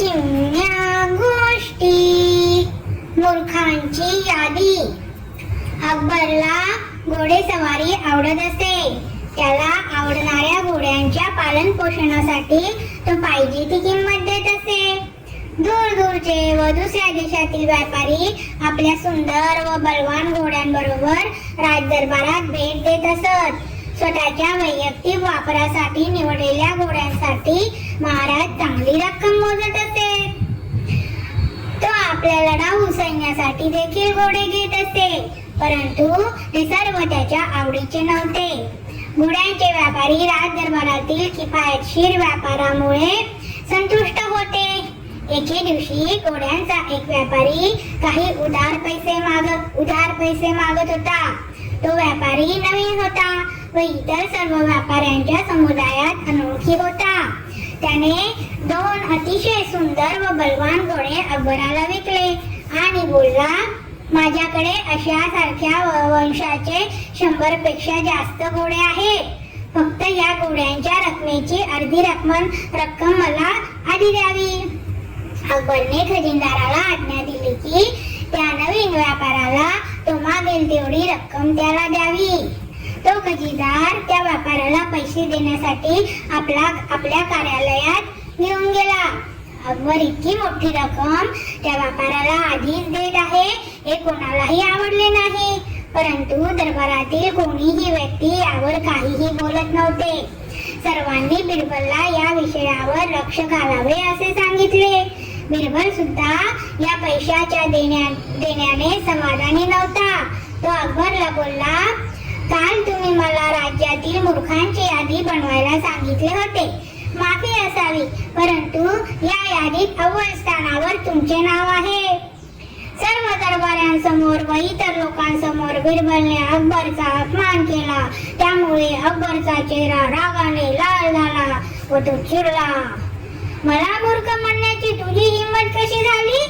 चिमण्या गोष्टी मूर्खांची यादी. अकबरला घोडेसवारी आवडत असे. त्याला आवडणाऱ्या घोड्यांच्या पालन पोषणासाठी तो पाहिजे ती किंमत देत असे. दूर दूरचे व दुसऱ्या देशातील व्यापारी आपल्या सुंदर व बलवान घोड्यांबरोबर राजदरबारात भेट देत असत. स्वतःच्या वैयक्तिक वापरासाठी निवडलेल्या घोड्यांसाठी महाराज चांगली रक्कम मोजत असे तो आपल्या लढाऊ सैन्यासाठी देखील घोडे घेत असे. परंतु ते सर्व त्याच्या आवडीचे नव्हते. घोड्यांचे व्यापारी राजदरबारातील किफायतशीर व्यापारामुळे संतुष्ट होते. एके दिवशी घोड्यांचा एक व्यापारी काही उधार पैसे मागत उधार पैसे मागत होता. तो व्यापारी नवीन होता व इतर सर्व व्यापाऱ्यांच्या समुदायात अनोळखी होता. त्याने दोन अतिशय सुंदर व बलवान घोडे अकबराला विकले. आणि बोलला माझ्याकडे अशा सारख्या वंशाचे शंभरपेक्षा जास्त घोडे आहेत. फक्त या घोड्यांच्या रकमेची अर्धी रक्कम रक्कम मला आधी द्यावी. अकबरने खजिनदाराला आज्ञा दिली की त्या नवीन व्यापाराला तो मागेल तेवढी रक्कम त्याला द्यावी. तो खजिनदार त्या व्यापाऱ्याला पैसे देण्यासाठी आपला आपल्या कार्याला वर इतकी मोठी रक्कम त्या व्यापाऱ्याला आधीच देत आहे हे कोणालाही आवडले नाही. परंतु दरबारातील कोणीही व्यक्ती यावर काहीही बोलत नव्हते. सर्वांनी बिरबलला या विषयावर लक्ष घालावे असे सांगितले. बिरबल सुद्धा या पैशाच्या देण्या देण्याने समाधानी नव्हता. तो अकबरला बोलला काल तुम्ही मला राज्यातील मूर्खांची यादी बनवायला सांगितले होते. माफी असावी. परंतु या यादीत अव्वल स्थानावर तुमचे नाव आहे. सर्व दरबाऱ्यांसमोर व इतर लोकांसमोर बिरबलने अकबरचा अपमान केला. त्यामुळे अकबरचा चेहरा रागाने लाल झाला व तो चिडला. मला मूर्ख म्हणण्याची तुझी हिंमत कशी झाली?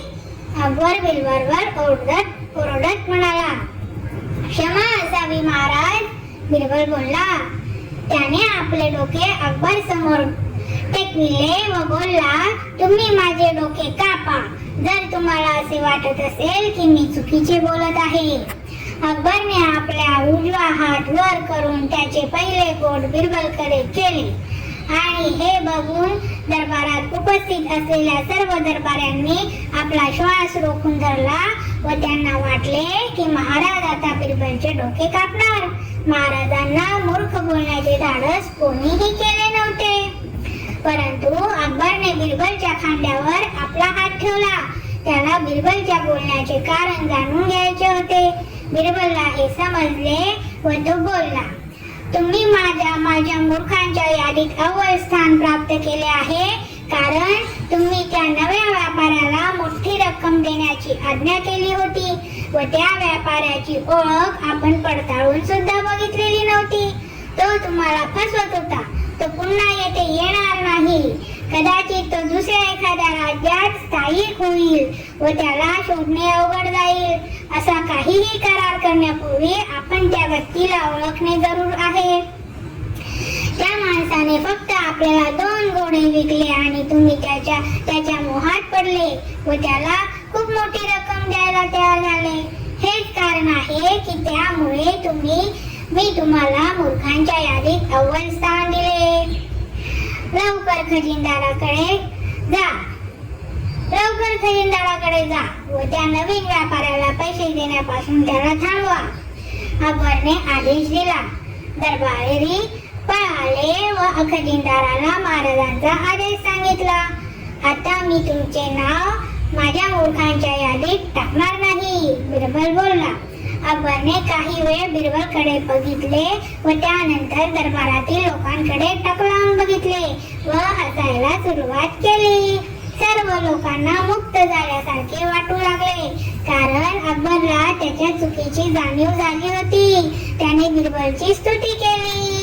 अकबर बिरबलवर ओरडत ओरडत म्हणाला. क्षमा असावी महाराज बिरबल बोलला. त्याने आपले डोके अकबर समोर टेकविले व बोलला तुम्ही माझे डोके कापा. जर तुम्हाला असे वाटत असेल की मी चुकीचे बोलत आहे अकबरने आपला उजवा हात वर करून त्याचे पहिले बोट बिरबलकडे केले. आणि हे बघून दरबारात उपस्थित असलेल्या सर्व दरबाऱ्यांनी आपला श्वास रोखून धरला व त्यांना वाटले की महाराज आता बिरबलचे डोके कापणार. महाराजांना मूर्ख बोलण्याचे धाडस कोणीही केले परंतु अकबरने बिरबलच्या खांद्यावर आपला हात ठेवला. त्याला बिरबलच्या बोलण्याचे कारण जाणून घ्यायचे होते. बिरबलला हे समजले व तो बोलला तुम्ही माझ्या माझ्या मूर्खांच्या यादीत अव्वल स्थान प्राप्त केले आहे. कारण तुम्ही त्या नव्या व्यापाऱ्याला मोठी रक्कम देण्याची आज्ञा केली होती व त्या व्यापाऱ्याची ओळख आपण पडताळून सुद्धा बघितलेली नव्हती. तो तुम्हाला फसवत होता. तो पुन्हा येथे येणार नाही. कदाचित तो दुसऱ्या एखाद्या राज्यात स्थायिक होईल व त्याला शोधणे अवघड जाईल. असा काहीही करार करण्यापूर्वी आपण त्या व्यक्तीला ओळखणे जरूर आहे. त्या माणसाने फक्त आपल्याला दोन घोडे विकले आणि तुम्ही त्याच्या त्याच्या मोहात पडले व त्याला खूप मोठी रक्कम द्यायला तयार झाले. हेच कारण आहे की त्यामुळे तुम्ही मी तुम्हाला मूर्खांच्या यादीत अव्वल स्थान दिले. लवकर खजिनदाराकडे जा. लवकर खजिनदाराकडे जा व त्या नवीन व्यापाऱ्याला पैसे देण्यापासून त्याला थांबवा. अकबरने आदेश दिला. दरबारी पळाले व खजिनदाराला महाराजांचा आदेश सांगितला. आता मी तुमचे नाव माझ्या मूर्खांच्या यादीत टाकणार नाही. बिरबल बोलला. अकबरने काही वेळ बिरबलकडे बघितले व त्यानंतर दरबारातील लोकांकडे टकलावून बघितले व हसायला सुरुवात केली. सर्व लोकांना मुक्त झाल्यासारखे वाटू लागले. कारण अकबरला त्याच्या चुकीची जाणीव झाली होती. त्याने बिरबलची स्तुती केली.